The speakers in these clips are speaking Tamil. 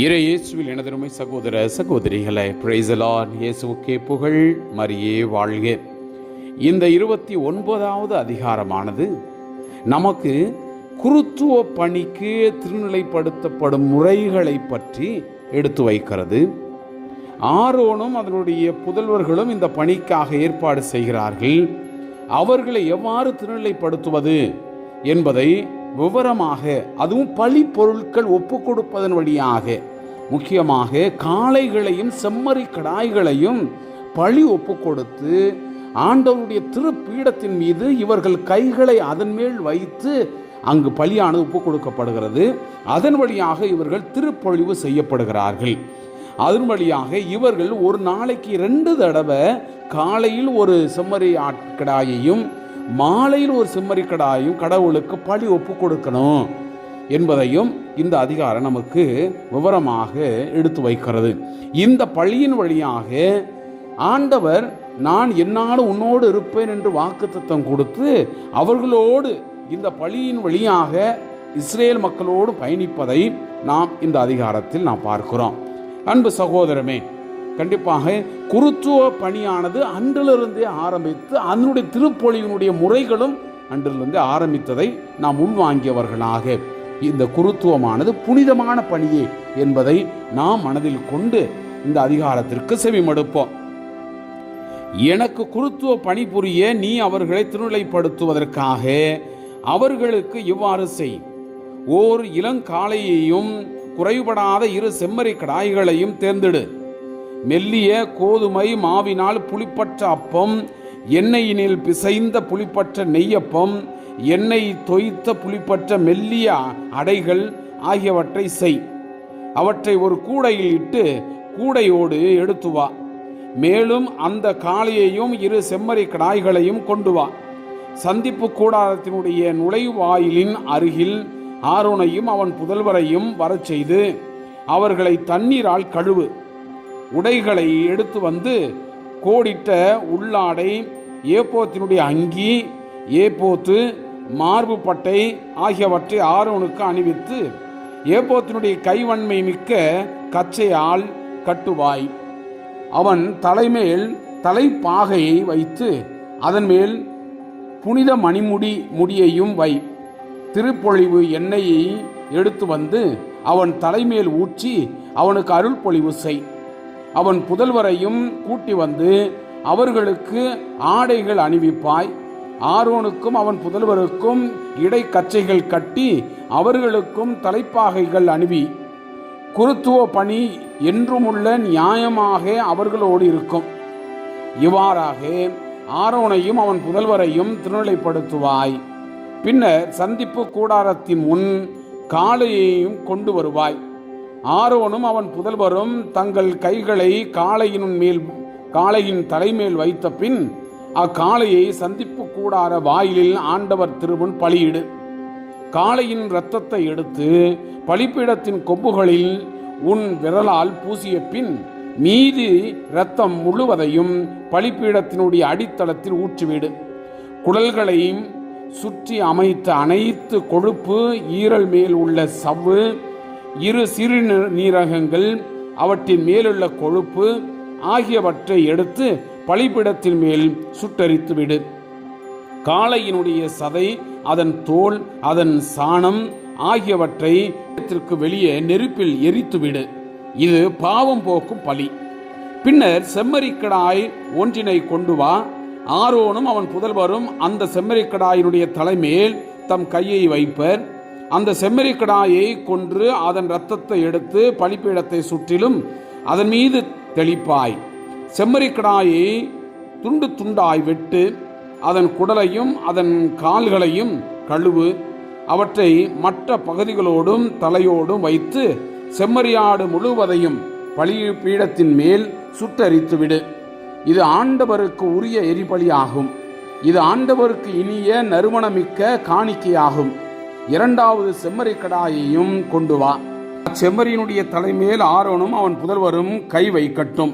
இரு இயேசுவில் எனதருமை சகோதர சகோதரிகளை பிரைசலான் இயேசுக்கே புகழ் மரியே வாழ்க. இந்த இருபத்தி ஒன்பதாவது அதிகாரமானது நமக்கு குருத்துவ பணிக்கு திருநிலைப்படுத்தப்படும் முறைகளை பற்றி எடுத்து வைக்கிறது. ஆரோனும் அதனுடைய புதல்வர்களும் இந்த பணிக்காக ஏற்பாடு செய்கிறார்கள். அவர்களை எவ்வாறு திருநிலைப்படுத்துவது என்பதை விவரமாக அதுவும் பழி பொருட்கள் ஒப்பு கொடுப்பதன் வழியாக. முக்கியமாக காளைகளையும் செம்மறி கடாய்களையும் பழி ஒப்பு கொடுத்து ஆண்டவருடைய திருப்பீடத்தின் மீது இவர்கள் கைகளை அதன் மேல் வைத்து அங்கு பலியானது ஒப்பு கொடுக்கப்படுகிறது அதன் வழியாக இவர்கள் திருப்பொழிவு செய்யப்படுகிறார்கள். அதன் வழியாக இவர்கள் ஒரு நாளைக்கு ரெண்டு தடவை காலையில் ஒரு செம்மறி ஆட்கடாயையும் மாலையில் ஒரு சிம்மரிக்கடாயும் கடவுளுக்கு பழி ஒப்பு கொடுக்கணும் என்பதையும் இந்த அதிகாரம் நமக்கு விவரமாக எடுத்து வைக்கிறது. இந்த பழியின் வழியாக ஆண்டவர் நான் என்னாலும் உன்னோடு இருப்பேன் என்று வாக்குத்தத்தம் கொடுத்து அவர்களோடு இந்த பழியின் வழியாக இஸ்ரேல் மக்களோடு பயணிப்பதை நாம் இந்த அதிகாரத்தில் நாம் பார்க்கிறோம். அன்பு சகோதரமே கண்டிப்பாக குருத்துவ பணியானது அன்றிலிருந்தே ஆரம்பித்து அதனுடைய திருப்பொழிவினுடைய முறைகளும் அன்றிலிருந்தே ஆரம்பித்ததை நாம் உள்வாங்கியவர்களாக. இந்த குருத்துவமானது புனிதமான பணியே என்பதை நாம் மனதில் கொண்டு இந்த அதிகாரத்திற்கு செவிமடுப்போம். எனக்கு குருத்துவ பணிபுரிய நீ அவர்களை திருநிலைப்படுத்துவதற்காக அவர்களுக்கு இவ்வாறு செய். ஓர் இளங்காளையையும் குறைபடாத இரு செம்மறி கடாய்களையும் தேர்ந்தெடு. மெல்லிய கோதுமை மாவினால் புளிப்பற்ற அப்பம் எண்ணெயினில் பிசைந்த புளிப்பற்ற நெய்யப்பம் எண்ணெய் தொய்த்த புளிப்பற்ற மெல்லிய அடைகள் ஆகியவற்றை செய். அவற்றை ஒரு கூடையில் இட்டு கூடையோடு எடுத்து வா. மேலும் அந்த காளையையும் இரு செம்மறி கடாய்களையும் கொண்டு வா. சந்திப்பு கூடாரத்தினுடைய நுழைவாயிலின் அருகில் ஆரோனையும் அவன் புதல்வரையும் வரச் செய்து அவர்களை தண்ணீரால் கழுவு. உடைகளை எடுத்து வந்து கோடிட்ட உள்ளாடை ஏப்போத்தினுடைய அங்கி ஏப்போத்து மார்பு பட்டை ஆகியவற்றை ஆரோனுக்கு அணிவித்து ஏப்போத்தினுடைய கைவன்மை மிக்க கச்சையால் கட்டுவாய். அவன் தலைமேல் தலைப்பாகையை வைத்து அதன் மேல் புனித மணிமுடி முடியையும் வை. திருப்பொழிவு எண்ணெயை எடுத்து வந்து அவன் தலைமேல் ஊற்றி அவனுக்கு அருள் பொழிவு செய். அவன் புதல்வரையும் கூட்டி வந்து அவர்களுக்கு ஆடைகள் அணிவிப்பாய். ஆரோனுக்கும் அவன் புதல்வருக்கும் இடைக்கச்சைகள் கட்டி அவர்களுக்கும் தலைப்பாகைகள் அணிவி. குருத்துவ பணி என்றுமுள்ள நியாயமாக அவர்களோடு இருக்கும். இவ்வாறாக ஆரோனையும் அவன் புதல்வரையும் திருநிலைப்படுத்துவாய். பின்னர் சந்திப்பு கூடாரத்தின் முன் காளையையும் கொண்டு வருவாய். ஆரோனும் அவன் புதல்வரும் தங்கள் கைகளை காளையின் மேல் காளையின் தலைமேல் வைத்த பின் அக்காளையை சந்திப்பு கூடார வாயிலில் ஆண்டவர் திருவன் பலியிடு. காளையின் இரத்தத்தை எடுத்து பலிப்பீடத்தின் கொம்புகளில் உன் விரலால் பூசிய பின் மீதி இரத்தம் முழுவதையும் பலிப்பீடத்தினுடைய அடித்தளத்தில் ஊற்றிவிடு. குடல்களையும் சுற்றி அமைத்த அனைத்து கொழுப்பு ஈரல் மேல் உள்ள சவ்வு இரு சிறு நீரகங்கள் அவற்றின் மேலுள்ள கொழுப்பு ஆகியவற்றை எடுத்து பழிப்பிடத்தின் மேல் சுட்டரித்து விடு. காளையினுடைய சதை அதன் தோல் அதன் சாணம் ஆகியவற்றை வெளியே நெருப்பில் எரித்துவிடு இது பாவம் போக்கும் பலி. பின்னர் செம்மறிக்கடாய் ஒன்றினை கொண்டு வா. ஆரோனும் அவன் புதல்வரும் அந்த செம்மறிக்கடாயினுடைய தலைமேல் தம் கையை வைப்பர். அந்த செம்மறிக்கடாயை கொன்று அதன் இரத்தத்தை எடுத்து பலிப்பீடத்தை சுற்றிலும் அதன் மீது தெளிப்பாய். செம்மறிக்கடாயை துண்டு துண்டாய் வெட்டு அதன் குடலையும் அதன் கால்களையும் கழுவு அவற்றை மற்ற பகுதிகளோடும் தலையோடும் வைத்து செம்மறியாடு முழுவதையும் பலிப்பீடத்தின் மேல் சுட்டரித்துவிடு இது ஆண்டவருக்கு உரிய எரிபலியாகும். இது ஆண்டவருக்கு இனிய நறுமணமிக்க காணிக்கையாகும். இரண்டாவது செம்மறிக்கடாயையும் கொண்டு வா. செம்மறியினுடைய தலைமேல் ஆரோனும் அவன் புதல்வரும் கை வைக்கட்டும்.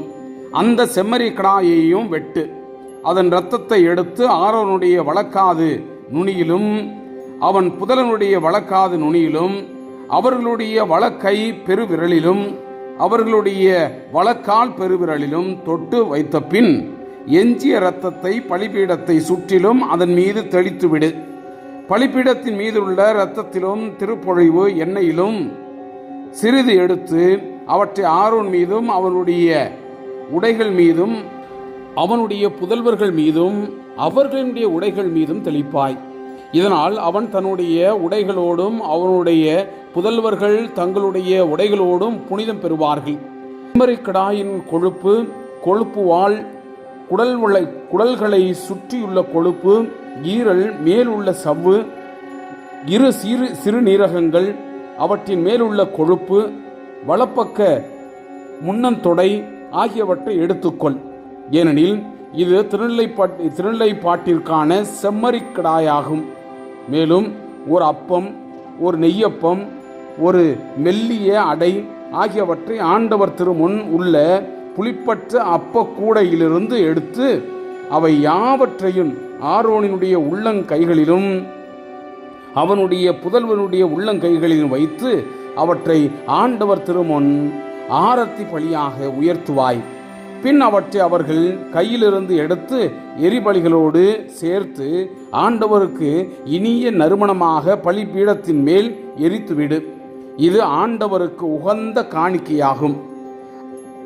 அந்த செம்மறி கடாயையும் வெட்டு. அதன் இரத்தத்தை எடுத்து ஆரோனுடைய வழக்காது நுனியிலும் அவன் புதலனுடைய வழக்காது நுனியிலும் அவர்களுடைய வழக்கை பெருவிரலிலும் அவர்களுடைய வழக்கால் பெருவிரலிலும் தொட்டு வைத்த பின் எஞ்சிய இரத்தத்தை பலிபீடத்தை சுற்றிலும் அதன் மீது தெளித்துவிடு. பலிபீடத்தின் மீது உள்ள இரத்தத்திலும் திருப்பொழிவு எண்ணெயிலும் சிறிது எடுத்து அவற்றை ஆரோன் மீதும் அவனுடைய உடைகள் மீதும் அவனுடைய புதல்வர்கள் மீதும் அவர்களுடைய உடைகள் மீதும் தெளிப்பாய். இதனால் அவன் தன்னுடைய உடைகளோடும் அவனுடைய புதல்வர்கள் தங்களுடைய உடைகளோடும் புனிதம் பெறுவார்கள். செம்மறிக்கடாயின் கொழுப்பு கொழுப்பு வாழ் குடல் உள்ள குடல்களை சுற்றியுள்ள கொழுப்பு ஈரல் மேலுள்ள சவ்வு இரு சிறு சிறுநீரகங்கள் அவற்றின் மேலுள்ள கொழுப்பு வலப்பக்க முன்னந்தொடை ஆகியவற்றை எடுத்துக்கொள். ஏனெனில் இது திருநிலைப்பாட்டு திருநிலைப்பாட்டிற்கான செம்மறிக்கடாயாகும் மேலும் ஒரு அப்பம் ஒரு நெய்யப்பம் ஒரு மெல்லிய அடை ஆகியவற்றை ஆண்டவர் திருமுன் உள்ள புளிப்பற்ற அப்ப கூடையிலிருந்து எடுத்து அவை யாவற்றையும் ஆரோனினுடைய உள்ளங்கைகளிலும் அவனுடைய புதல்வனுடைய உள்ளங்கைகளிலும் வைத்து அவற்றை ஆண்டவர் திருமுன் ஆரத்தி பலியாக உயர்த்துவாய். பின் அவற்றை அவர்கள் கையிலிருந்து எடுத்து எரிபலிகளோடு சேர்த்து ஆண்டவருக்கு இனிய நறுமணமாக பலிபீடத்தின் மேல் எரித்துவிடு. இது ஆண்டவருக்கு உகந்த காணிக்கையாகும்.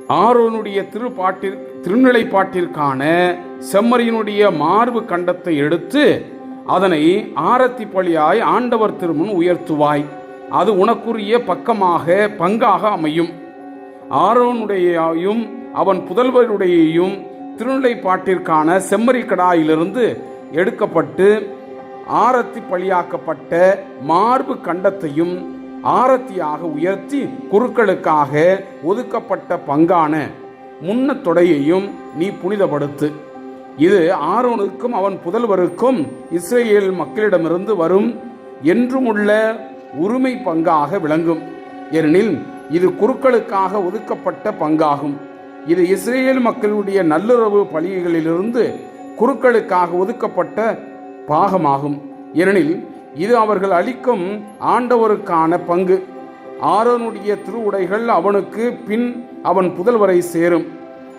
ஆரோனுடைய திருப்பாட்டிற் திருநிலைப்பாட்டிற்கான செம்மறியினுடைய மார்பு கண்டத்தை எடுத்து அதனை ஆரத்தி பலியாய் ஆண்டவர் திருமுன் உயர்த்துவாய். அது உனக்குரிய பக்கமாக பங்காக அமையும். ஆரோனுடையும் அவன் புதல்வருடையையும் திருநிலைப்பாட்டிற்கான செம்மறி கடாயிலிருந்து எடுக்கப்பட்டு ஆரத்தி பலியாக்கப்பட்ட மார்பு கண்டத்தையும் ஆரத்தியாக உயர்த்தி குருக்களுக்காக ஒதுக்கப்பட்ட பங்கான முன்ன தொடையையும் நீ புனிதப்படுத்து. இது ஆரோனுக்கும் அவன் புதல்வருக்கும் இஸ்ரேல் மக்களிடமிருந்து வரும் என்றுமுள்ள உரிமை பங்காக விளங்கும். ஏனெனில் இது குருக்களுக்காக ஒதுக்கப்பட்ட பங்காகும். இது இஸ்ரேல் மக்களுடைய நல்லுறவு பலிகளிலிருந்து குருக்களுக்காக ஒதுக்கப்பட்ட பாகமாகும். ஏனெனில் இது அவர்கள் அளிக்கும் ஆண்டவருக்கான பங்கு. ஆரோனுடைய திருவுடைகள் அவனுக்கு பின் அவன் புதல்வரை சேரும்.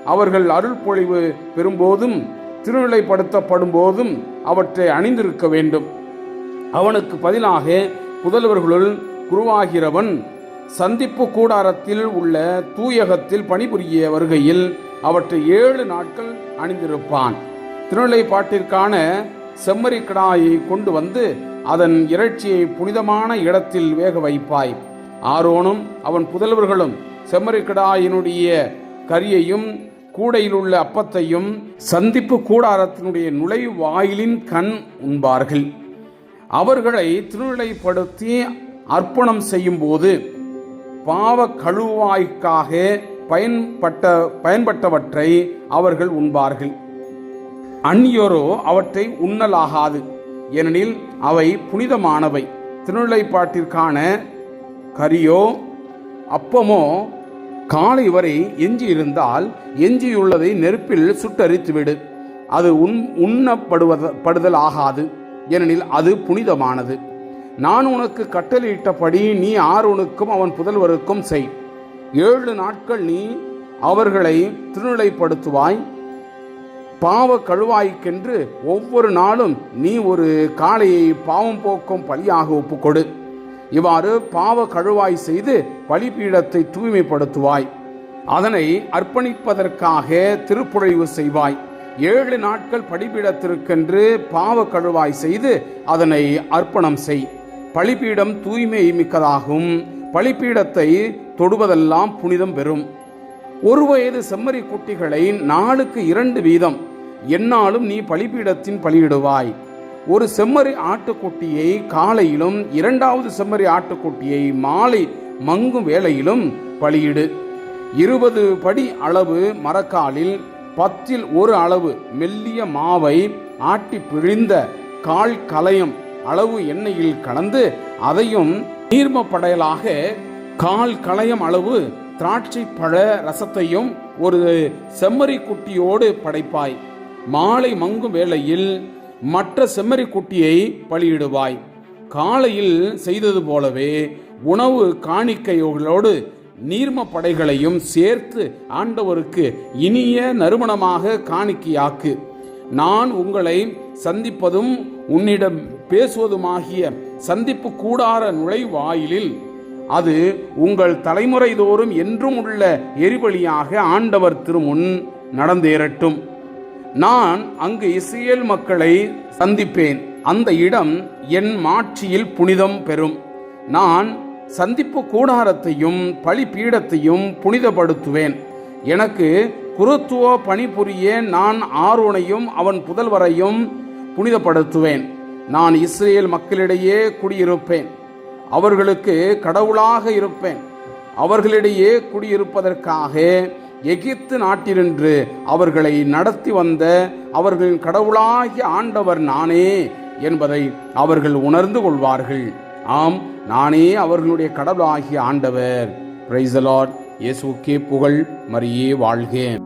அவர்கள் அருள் பொழிவு பெறும்போதும் திருநிலைப்படுத்தப்படும் போதும் அவற்றை அணிந்திருக்க வேண்டும். அவனுக்கு பதிலாக புதல்வர்களுள் குருவாகிறவன் சந்திப்பு கூடாரத்தில் உள்ள தூயகத்தில் பணிபுரிய வருகையில் அவற்றை ஏழு நாட்கள் அணிந்திருப்பான். திருநிலைப்பாட்டிற்கான செம்மறி கிடாயை கொண்டு வந்து அதன் இறைச்சியை புனிதமான இடத்தில் வேக வைப்பாய். ஆரோனும் அவன் புதல்வர்களும் செம்மறி கிடாயினுடைய கரியையும் கூடையில் உள்ள அப்பத்தையும் சந்திப்பு கூடாரத்தினுடைய நுழைவாயிலின் கண் உண்பார்கள். அவர்களை திருநிலைப்படுத்தி அர்ப்பணம் செய்யும்போது பாவ கழுவாய்க்காக பயன்பட்ட பயன்பட்டவற்றை அவர்கள் உண்பார்கள். அந்நியரோ அவற்றை உண்ணலாகாது ஏனெனில் அவை புனிதமானவை. திருநிலைப்பாட்டிற்கான கரியோ அப்பமோ காலை வரை எஞ்சி இருந்தால் எஞ்சியுள்ளதை நெருப்பில் சுட்டரித்துவிடு. அது உண் உண்ணப்படுவத படுதல் ஆகாது ஏனெனில் அது புனிதமானது. நான் உனக்கு கட்டளையிட்டபடி நீ ஆரோனுக்கும் அவன் புதல்வருக்கும் செய். ஏழு நாட்கள் நீ அவர்களை திருநிலைப்படுத்துவாய். பாவ கழுவாய்க்கென்று ஒவ்வொரு நாளும் நீ ஒரு காளையை பாவம் போக்கும் பலியாக ஒப்புக்கொடு. இவ்வாறு பாவ கழுவாய் செய்து பலிபீடத்தை தூய்மைப்படுத்துவாய். அதனை அர்ப்பணிப்பதற்காக திருப்புழைவு செய்வாய். ஏழு நாட்கள் பலிபீடத்திற்கென்று பாவ கழுவாய் செய்து அதனை அர்ப்பணம் செய். பலிபீடம் தூய்மை மிக்கதாகும். பலிபீடத்தை தொடுவதெல்லாம் புனிதம் பெறும். ஒரு வயது செம்மறி குட்டிகளை நாளுக்கு இரண்டு வீதம். என்னாலும் நீ பலிபீடத்தின் பலியிடுவாய். ஒரு செம்மறி ஆட்டுக்குட்டியை காலையிலும் இரண்டாவது செம்மறி ஆட்டுக்குட்டியை மாலை மங்கும் வேளையிலும் பலியிடு. இருபது படி அளவு மரக்காலில் பத்தில் ஒரு அளவு மெல்லிய மாவை ஆட்டி பிழிந்த கால் கலயம் அளவு எண்ணெயில் கலந்து அதையும் நீர்ம படையலாக கால் கலயம் அளவு திராட்சை பழ ரசத்தையும் ஒரு செம்மறி குட்டியோடு படைப்பாய். மாலை மங்கும் வேளையில் மற்ற செம்மறிக்குட்டியை பலியிடுவாய். காலையில் செய்தது போலவே உணவு காணிக்கைகளோடு நீர்ம படைகளையும் சேர்த்து ஆண்டவருக்கு இனிய நறுமணமாக காணிக்கையாக்கு. நான் உங்களை சந்திப்பதும் உன்னிடம் பேசுவதுமாகிய சந்திப்பு கூடார நுழைவாயிலில் அது உங்கள் தலைமுறைதோறும் என்றும் உள்ள எரிபலியாக ஆண்டவர் திருமுன் நடந்தேறட்டும். நான் அங்கு இஸ்ரேல் மக்களை சந்திப்பேன். அந்த இடம் என் மாட்சியில் புனிதம் பெறும். நான் சந்திப்பு கூடாரத்தையும் பலிபீடத்தையும் புனிதப்படுத்துவேன். எனக்கு குருத்துவ பணிபுரிய நான் ஆரோனையும் அவன் புதல்வரையும் புனிதப்படுத்துவேன். நான் இஸ்ரேல் மக்களிடையே குடியிருப்பேன். அவர்களுக்கு கடவுளாக இருப்பேன். அவர்களிடையே குடியிருப்பதற்காக எகிப்து நாட்டினின்று அவர்களை நடத்தி வந்த அவர்களின் கடவுளாகிய ஆண்டவர் நானே என்பதை அவர்கள் உணர்ந்து கொள்வார்கள். ஆம் நானே அவர்களுடைய கடவுளாகிய ஆண்டவர். பிரைசலாட் இயேசுக்கே புகழ் மரியே வாழ்க.